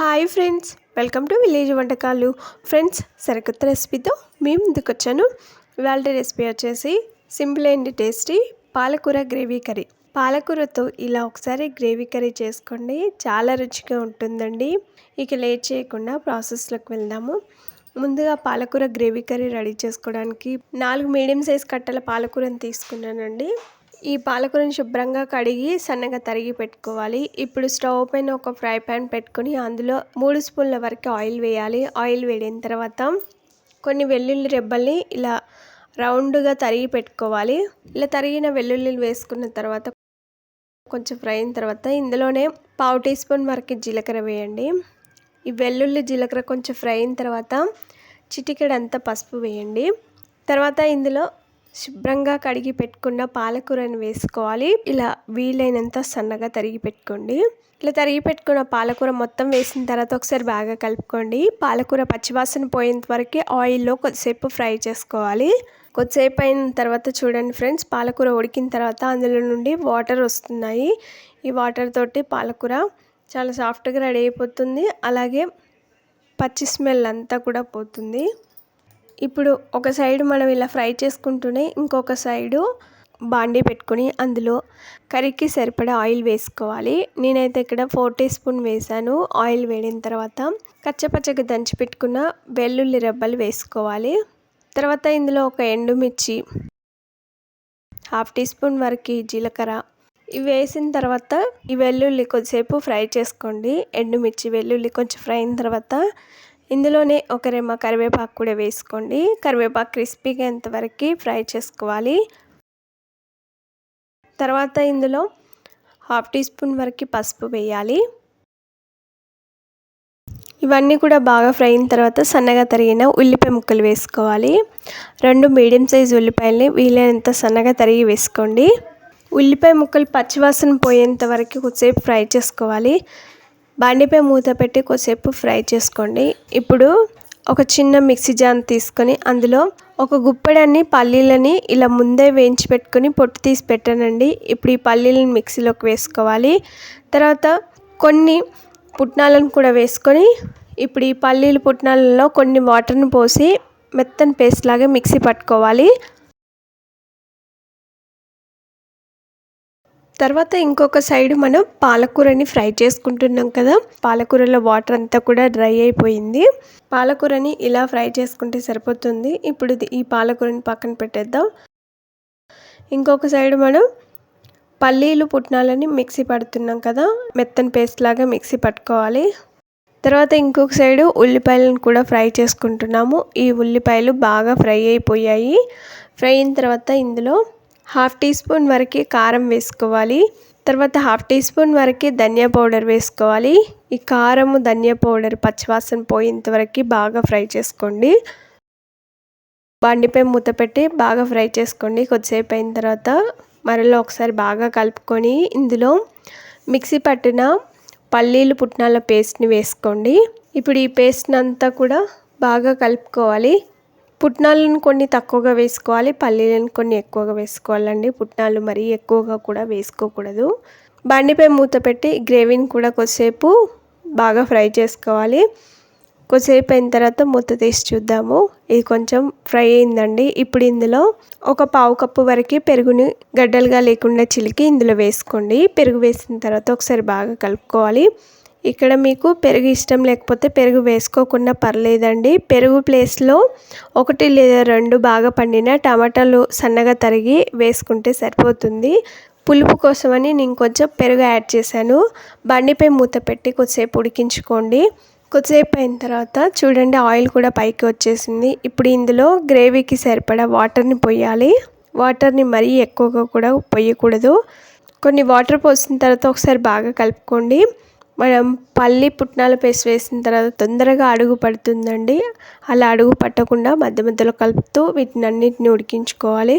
Hi friends welcome to village వంటకాలు friends సరికొత్త రెసిపీతో మేము ముందుకు వచ్చాను ఇవాళ రెసిపీ వచ్చేసి సింపుల్ అండ్ టేస్టీ పాలకూర గ్రేవీ కర్రీ పాలకూరతో ఇలా ఒకసారి గ్రేవీ కర్రీ చేసుకోండి. చాలా రుచిగా ఉంటుందండి. ఇక లేట్ చేయకుండా ప్రాసెస్లోకి వెళ్దాము. ముందుగా పాలకూర గ్రేవీ కర్రీ రెడీ చేసుకోవడానికి నాలుగు మీడియం సైజ్ కట్టల పాలకూరని తీసుకున్నానండి. ఈ పాలకూరని శుభ్రంగా కడిగి సన్నగా తరిగి పెట్టుకోవాలి. ఇప్పుడు స్టవ్ పైన ఒక ఫ్రై ప్యాన్ పెట్టుకొని అందులో మూడు స్పూన్ల వరకు ఆయిల్ వేయాలి. ఆయిల్ వేడిన తర్వాత కొన్ని వెల్లుల్లి రెబ్బల్ని ఇలా రౌండ్గా తరిగి పెట్టుకోవాలి. ఇలా తరిగిన వెల్లుల్లిలు వేసుకున్న తర్వాత కొంచెం ఫ్రై అయిన తర్వాత ఇందులోనే పావు టీ స్పూన్ వరకు జీలకర్ర వేయండి. ఈ వెల్లుల్లి జీలకర్ర కొంచెం ఫ్రై అయిన తర్వాత చిటికెడంతా పసుపు వేయండి. తర్వాత ఇందులో శుభ్రంగా కడిగి పెట్టుకున్న పాలకూరని వేసుకోవాలి. ఇలా వీలైనంత సన్నగా తరిగి పెట్టుకోండి. ఇలా తరిగి పెట్టుకున్న పాలకూర మొత్తం వేసిన తర్వాత ఒకసారి బాగా కలుపుకోండి. పాలకూర పచ్చివాసన పోయేంత వరకు ఆయిల్లో కొద్దిసేపు ఫ్రై చేసుకోవాలి. కొద్దిసేపు అయిన తర్వాత చూడండి ఫ్రెండ్స్ పాలకూర ఉడికిన తర్వాత అందులో నుండి వాటర్ వస్తున్నాయి. ఈ వాటర్ తోటి పాలకూర చాలా సాఫ్ట్గా రెడీ అయిపోతుంది. అలాగే పచ్చి స్మెల్ అంతా కూడా పోతుంది. ఇప్పుడు ఒక సైడ్ మనం ఇలా ఫ్రై చేసుకుంటూనే ఇంకొక సైడు బాండీ పెట్టుకొని అందులో కర్రీకి సరిపడా ఆయిల్ వేసుకోవాలి. నేనైతే ఇక్కడ ఫోర్ టీ స్పూన్ వేసాను. ఆయిల్ వేడిన తర్వాత కచ్చపచ్చగా దంచి పెట్టుకున్న వెల్లుల్లి రెబ్బలు వేసుకోవాలి. తర్వాత ఇందులో ఒక ఎండుమిర్చి హాఫ్ టీ స్పూన్ వరకు జీలకర్ర. ఇవి వేసిన తర్వాత ఈ వెల్లుల్లి కొద్దిసేపు ఫ్రై చేసుకోండి. ఎండుమిర్చి వెల్లుల్లి కొంచెం ఫ్రై అయిన తర్వాత ఇందులోనే ఒక రెమ్మ కరివేపాకు కూడా వేసుకోండి. కరివేపాకు క్రిస్పీగా ఎంతవరకు ఫ్రై చేసుకోవాలి? తర్వాత ఇందులో హాఫ్ టీ స్పూన్ వరకు పసుపు వేయాలి. ఇవన్నీ కూడా బాగా ఫ్రై అయిన తర్వాత సన్నగా తరిగిన ఉల్లిపాయ ముక్కలు వేసుకోవాలి. రెండు మీడియం సైజ్ ఉల్లిపాయలని వీలైనంత సన్నగా తరిగి వేసుకోండి. ఉల్లిపాయ ముక్కలు పచ్చివాసన పోయేంత వరకు కొద్దిసేపు ఫ్రై చేసుకోవాలి. బండిపై మూత పెట్టి కొద్దిసేపు ఫ్రై చేసుకోండి. ఇప్పుడు ఒక చిన్న మిక్సీ జాన్ తీసుకొని అందులో ఒక గుప్పెడన్ని పల్లీలని ఇలా ముందే వేయించి పెట్టుకొని పొట్టు తీసి పెట్టానండి. ఇప్పుడు ఈ పల్లీలను మిక్సీలోకి వేసుకోవాలి. తర్వాత కొన్ని పుట్నాలను కూడా వేసుకొని ఇప్పుడు ఈ పల్లీలు పుట్నాలలో కొన్ని వాటర్ని పోసి మెత్తని పేస్ట్ లాగా మిక్సీ పట్టుకోవాలి. తర్వాత ఇంకొక సైడ్ మనం పాలకూరని ఫ్రై చేసుకుంటున్నాం కదా. పాలకూరలో వాటర్ అంతా కూడా డ్రై అయిపోయింది. పాలకూరని ఇలా ఫ్రై చేసుకుంటే సరిపోతుంది. ఇప్పుడు ఈ పాలకూరని పక్కన పెట్టేద్దాం. ఇంకొక సైడ్ మనం పల్లీలు పుట్నాలని మిక్సీ పడుతున్నాం కదా. మెత్తని పేస్ట్ లాగా మిక్సీ పట్టుకోవాలి. తర్వాత ఇంకొక సైడు ఉల్లిపాయలను కూడా ఫ్రై చేసుకుంటున్నాము. ఈ ఉల్లిపాయలు బాగా ఫ్రై అయిపోయాయి. ఫ్రై అయిన తర్వాత ఇందులో హాఫ్ టీ స్పూన్ వరకు కారం వేసుకోవాలి. తర్వాత హాఫ్ టీ స్పూన్ వరకు ధనియా పౌడర్ వేసుకోవాలి. ఈ కారము ధనియా పౌడర్ పచ్చివాసన పోయేంత వరకు బాగా ఫ్రై చేసుకోండి. బండిపై మూత పెట్టి బాగా ఫ్రై చేసుకోండి. కొద్దిసేపు అయిన తర్వాత మరలో ఒకసారి బాగా కలుపుకొని ఇందులో మిక్సీ పట్టిన పల్లీలు పుట్నాల పేస్ట్ని వేసుకోండి. ఇప్పుడు ఈ పేస్ట్ని అంతా కూడా బాగా కలుపుకోవాలి. పుట్నాలను కొన్ని తక్కువగా వేసుకోవాలి పల్లీలను కొన్ని ఎక్కువగా వేసుకోవాలండి. పుట్నాలు మరీ ఎక్కువగా కూడా వేసుకోకూడదు. బండిపై మూత పెట్టి గ్రేవీని కూడా కొద్దిసేపు బాగా ఫ్రై చేసుకోవాలి. కొద్దిసేపు అయిన తర్వాత మూత తీసి చూద్దాము. ఇది కొంచెం ఫ్రై అయిందండి. ఇప్పుడు ఇందులో ఒక పావు కప్పు వరకు పెరుగుని గడ్డలుగా లేకుండా చిలికి ఇందులో వేసుకోండి. పెరుగు వేసిన తర్వాత ఒకసారి బాగా కలుపుకోవాలి. ఇక్కడ మీకు పెరుగు ఇష్టం లేకపోతే పెరుగు వేసుకోకుండా పర్లేదండి. పెరుగు ప్లేస్లో ఒకటి లేదా రెండు బాగా పండిన టమాటాలు సన్నగా తరిగి వేసుకుంటే సరిపోతుంది. పులుపు కోసమని నేను కొంచెం పెరుగు యాడ్ చేశాను. బండిపై మూత పెట్టి కొద్దిసేపు ఉడికించుకోండి. కొద్దిసేపు అయిన తర్వాత చూడండి ఆయిల్ కూడా పైకి వచ్చేసింది. ఇప్పుడు ఇందులో గ్రేవీకి సరిపడా వాటర్ని పోయాలి. వాటర్ని మరీ ఎక్కువగా కూడా పోయకూడదు. కొన్ని వాటర్ పోసిన తర్వాత ఒకసారి బాగా కలుపుకోండి. మనం పల్లి పుట్నాల పేస్ట్ వేసిన తర్వాత తొందరగా అడుగు పడుతుందండి. అలా అడుగు పట్టకుండా మధ్య మధ్యలో కలుపుతూ వీటిని అన్నిటిని ఉడికించుకోవాలి.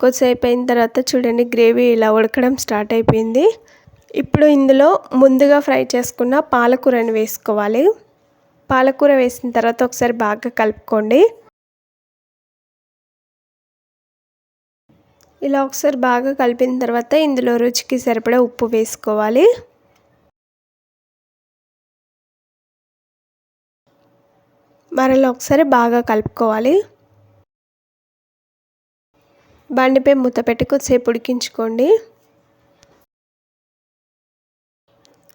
కొద్దిసేపు అయిన తర్వాత చూడండి గ్రేవీ ఇలా ఉడకడం స్టార్ట్ అయిపోయింది. ఇప్పుడు ఇందులో ముందుగా ఫ్రై చేసుకున్న పాలకూరని వేసుకోవాలి. పాలకూర వేసిన తర్వాత ఒకసారి బాగా కలుపుకోండి. ఇలా ఒకసారి బాగా కలిపిన తర్వాత ఇందులో రుచికి సరిపడా ఉప్పు వేసుకోవాలి. మరలా ఒకసారి బాగా కలుపుకోవాలి. బండిపై మూత పెట్టి కొద్దిసేపు ఉడికించుకోండి.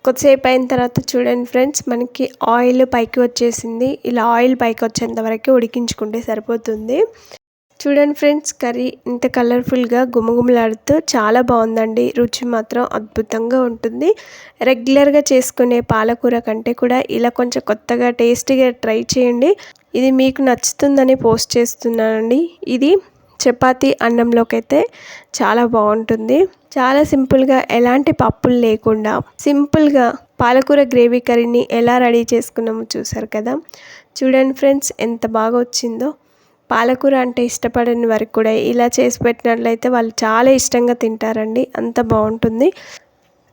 కొద్దిసేపు అయిన తర్వాత చూడండి ఫ్రెండ్స్ మనకి ఆయిల్ పైకి వచ్చేసింది. ఇలా ఆయిల్ పైకి వచ్చేంత వరకు ఉడికించుకుంటే సరిపోతుంది. చూడండి ఫ్రెండ్స్ కర్రీ ఇంత కలర్ఫుల్గా గుమగుమలాడుతూ చాలా బాగుందండి. రుచి మాత్రం అద్భుతంగా ఉంటుంది. రెగ్యులర్గా చేసుకునే పాలకూర కంటే కూడా ఇలా కొంచెం కొత్తగా టేస్టీగా ట్రై చేయండి. ఇది మీకు నచ్చుతుందని పోస్ట్ చేస్తున్నానండి. ఇది చపాతీ అన్నంలోకి అయితే చాలా బాగుంటుంది. చాలా సింపుల్గా ఎలాంటి పప్పులు లేకుండా సింపుల్గా పాలకూర గ్రేవీ కర్రీని ఎలా రెడీ చేసుకున్నామో చూసారు కదా. చూడండి ఫ్రెండ్స్ ఎంత బాగా వచ్చిందో. పాలకూర అంటే ఇష్టపడని వారికి కూడా ఇలా చేసి పెట్టినట్లయితే వాళ్ళు చాలా ఇష్టంగా తింటారండి. అంత బాగుంటుంది.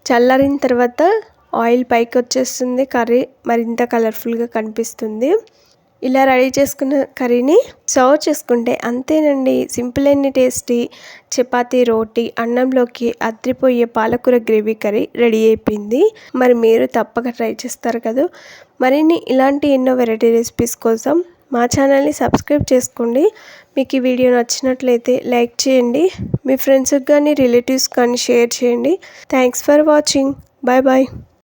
చల్లారిన తర్వాత ఆయిల్ పైకి వచ్చేస్తుంది కర్రీ. మరింత కలర్ఫుల్గా కనిపిస్తుంది. ఇలా రెడీ చేసుకున్న కర్రీని సర్వ్ చేసుకుంటే అంతేనండి. సింపుల్ అండ్ టేస్టీ చపాతీ రోటీ అన్నంలోకి అద్రిపోయే పాలకూర గ్రేవీ కర్రీ రెడీ అయిపోయింది. మరి మీరు తప్పక ట్రై చేస్తారు కదా? మరిన్ని ఇలాంటి ఎన్నో వెరైటీ రెసిపీస్ కోసం మా ఛానల్ని సబ్స్క్రైబ్ చేసుకోండి. మీకు ఈ వీడియో నచ్చినట్లయితే లైక్ చేయండి. మీ ఫ్రెండ్స్కి కానీ రిలేటివ్స్ కానీ షేర్ చేయండి. Thanks for watching. Bye bye.